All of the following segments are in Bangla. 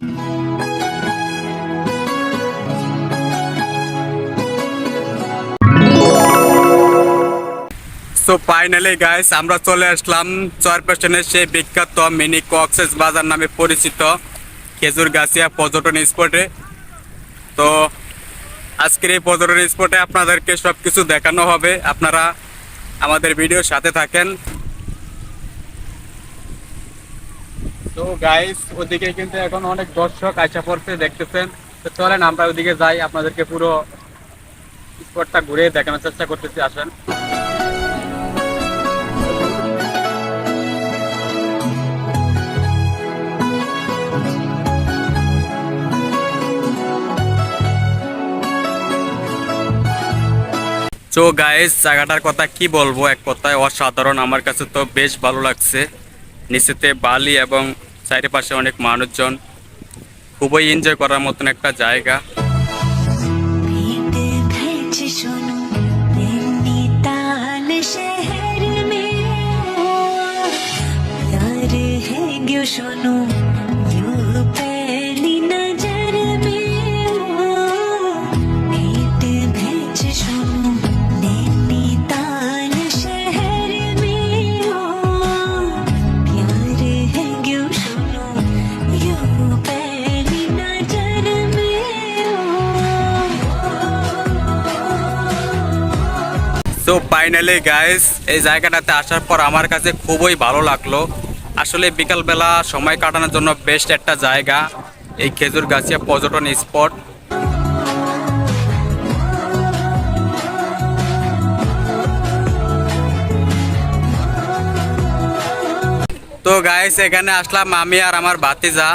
সো ফাইনালি গাইস আমরা চলে আসলাম চরপেশনের সেই বিখ্যাত মিনি কক্সেস বাজার নামে পরিচিত খেজুর গাছিয়া পর্যটন স্পটে তো, আজকের এই পর্যটন স্পটে আপনাদেরকে সব কিছু দেখানো হবে। আপনারা আমাদের ভিডিওর সাথে থাকেন। তো গাইস ওদিকে কিন্তু এখন অনেক দর্শক আশা পড়ছে, দেখতেছেন। তো চলেন, আমরা ওদিকে যাই, আপনাদেরকে পুরো স্পটটা ঘুরে দেখানোর চেষ্টা করতেছি, আসেন। তো গাইস জায়গাটার কথা কি বলব? এক কথায় অসাধারণ, আমার কাছে তো বেশ ভালো লাগছে। নিচেতে বালি এবং চারিপাশে অনেক মানুষজন খুবই এনজয় করার মতন একটা জায়গা। भीत তো ফাইনালি গাইস এই জায়গাটাতে আসার পর আমার কাছে খুবই ভালো লাগল। আসলে বিকালবেলা সময় কাটানোর জন্য বেস্ট একটা জায়গা, এই খেজুর গাছিয়া পর্যটন স্পট তো গাইস এখানে আসলাম আমি আর আমার ভাতিজা।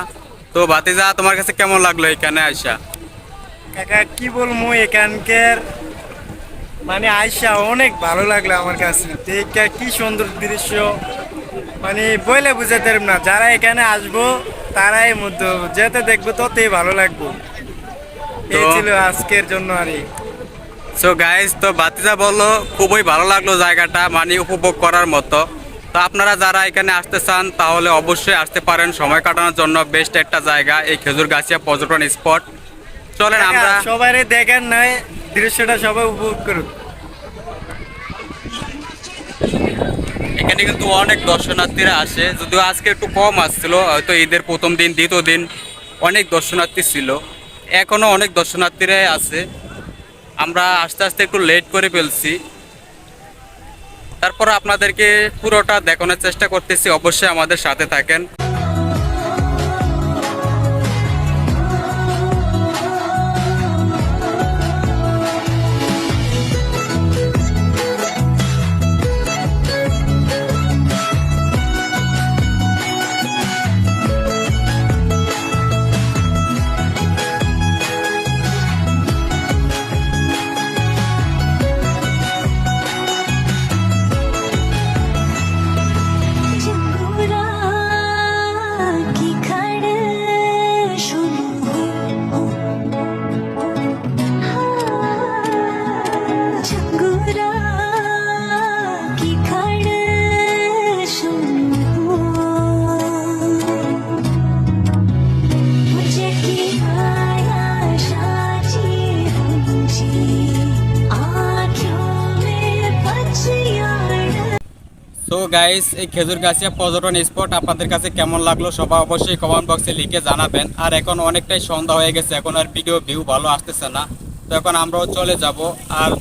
তো ভাতিজা, তোমার কাছে কেমন লাগল এখানে আসা কি বলব, এখানকার মানে আয়সা অনেক ভালো লাগল আমার কাছে। দেখা কি সুন্দর দৃশ্য। মানে বলে বুঝাতে না যারা এখানে আসব তারাই মধ্যে যেতে দেখব ততই ভালো লাগবো। এই ছিল আজকের জন্য আর সো গাইস তো বাতিজা বলল খুবই ভালো লাগল জায়গাটা মানে উপভোগ করার মতো। তো আপনারা যারা এখানে আসতে চান তাহলে অবশ্যই আসতে পারেন। সময় কাটানোর জন্য বেস্ট একটা জায়গা এই খেজুর গাছিয়া পর্যটন স্পট চলেন আমরা সবাই দেখেন নয় দৃশ্যটা সবাই উপভোগ করুক এখানে কিন্তু অনেক দর্শনার্থীরা আসে, যদিও আজকে একটু কম আসছিল, হয়তো ঈদের প্রথম দিন, দ্বিতীয় দিন অনেক দর্শনার্থী ছিল। এখনও অনেক দর্শনার্থীরাই আছে। আমরা আস্তে আস্তে একটু লেট করে ফেলছি। তারপর আপনাদেরকে পুরোটা দেখানোর চেষ্টা করতেছি, অবশ্যই আমাদের সাথে থাকেন। সো গাইস এই খেজুর গাছিয়া পর্যটন স্পট আপনাদের কাছে কেমন লাগল সবাই অবশ্যই কমেন্ট বক্সে লিখে জানাবেন। আর এখন অনেকটাই সন্ধ্যা হয়ে গেছে, এখন আর ভিডিও ভিউ ভালো আসতেছে না। তো এখন আমরাও চলে যাব। আর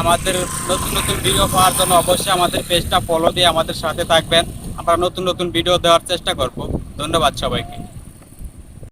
আমাদের নতুন নতুন ভিডিও পাওয়ার জন্য অবশ্যই আমাদের পেজটা ফলো দিয়ে আমাদের সাথে থাকবেন। আমরা নতুন নতুন ভিডিও দেওয়ার চেষ্টা করব। ধন্যবাদ সবাইকে।